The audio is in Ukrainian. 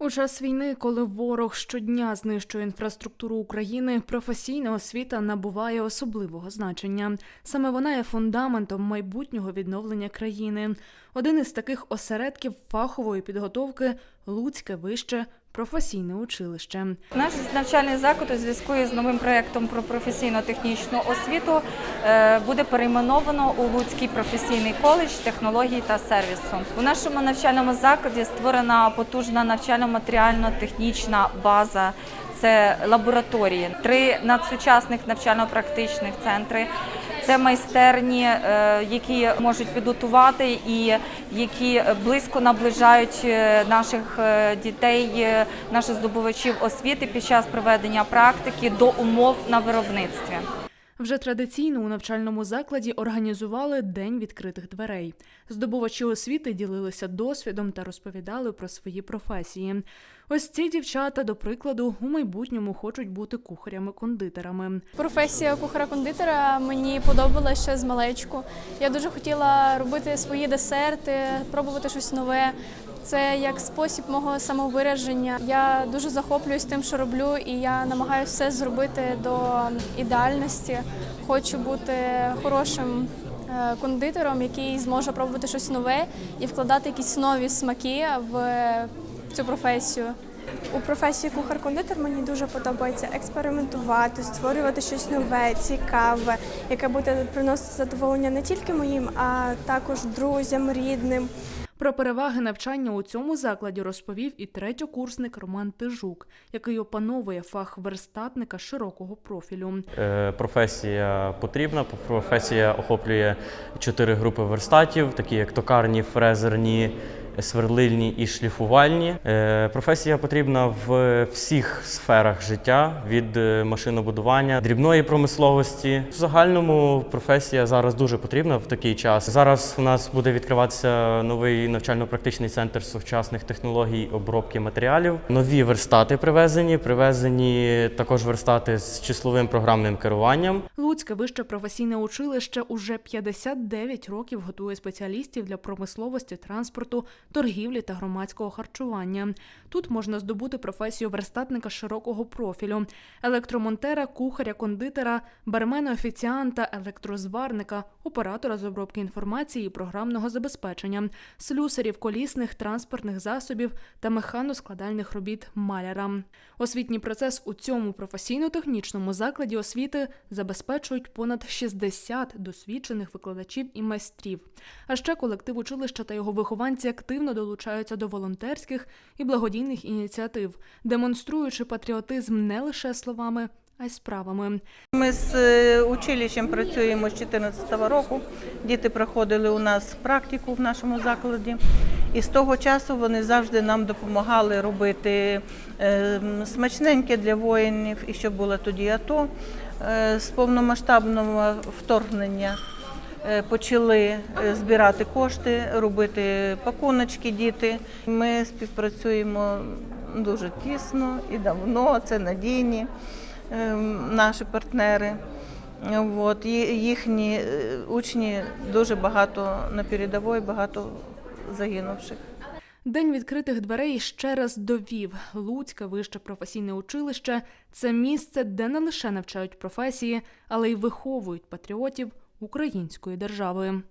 У час війни, коли ворог щодня знищує інфраструктуру України, професійна освіта набуває особливого значення. Саме вона є фундаментом майбутнього відновлення країни. Один із таких осередків фахової підготовки Луцьке вище професійне училище. Наш навчальний заклад у зв'язку із новим проєктом про професійно-технічну освіту е, буде перейменовано у Луцький професійний коледж технологій та сервісу. У нашому навчальному закладі створена потужна навчально-матеріально-технічна база. Це лабораторії, три надсучасних навчально-практичних центри. Це майстерні, е, які можуть підготувати і які близько наближають е, наших е, дітей, наших здобувачів освіти під час проведення практики до умов на виробництві. Вже традиційно у навчальному закладі організували День відкритих дверей. Здобувачі освіти ділилися досвідом та розповідали про свої професії. Ось ці дівчата, до прикладу, у майбутньому хочуть бути кухарями-кондитерами. Професія кухара-кондитера мені подобалася ще з малечку. Я дуже хотіла робити свої десерти, пробувати щось нове. Це як спосіб мого самовираження. Я дуже захоплююсь тим, що роблю, і я намагаюся все зробити до ідеальності. Хочу бути хорошим е, кондитером, який зможе пробувати щось нове і вкладати якісь нові смаки в цю професію. У професії кухар-кондитер мені дуже подобається експериментувати, створювати щось нове, цікаве, яке буде приносити задоволення не тільки моїм, а також друзям, рідним. Про переваги навчання у цьому закладі розповів і третьокурсник Роман Тижук, який опановує фах верстатника широкого профілю. Е, Професія потрібна. Професія охоплює чотири групи верстатів, такі як токарні, фрезерні, сверлильні і шліфувальні. Е, Професія потрібна в всіх сферах життя від е, машинобудування, дрібної промисловості. В загальному професія зараз дуже потрібна в такий час. Зараз у нас буде відкриватися новий навчально-практичний центр сучасних технологій обробки матеріалів. Нові верстати привезені, привезені також верстати з числовим програмним керуванням. Луцьке вище професійне училище уже 59 років готує спеціалістів для промисловості, транспорту, торгівлі та громадського харчування. Тут можна здобути професію верстатника широкого профілю, електромонтера, кухаря, кондитера, бармена, офіціанта, електрозварника, оператора з обробки інформації і програмного забезпечення, слюсарів, колісних, транспортних засобів та механоскладальних робіт маляра. Освітній процес у цьому професійно-технічному закладі освіти забезпечують понад 60 досвідчених викладачів і майстрів. А ще колектив училища та його вихованці активно долучаються до волонтерських і благодійних ініціатив, демонструючи патріотизм не лише словами, а й справами. Ми з е, училищем працюємо з 2014 року. Діти проходили у нас практику в нашому закладі, і з того часу вони завжди нам допомагали робити е, смачненьке для воїнів, і щоб було тоді АТО. Е, З повномасштабного вторгнення почали е, збирати кошти, робити пакуночки діти. Ми співпрацюємо дуже тісно і давно, це надійні е, наші партнери. От, їхні е, учні дуже багато на передовій, багато загинувших. День відкритих дверей ще раз довів Луцьке вище професійне училище це місце, де не лише навчають професії, але й виховують патріотів української держави.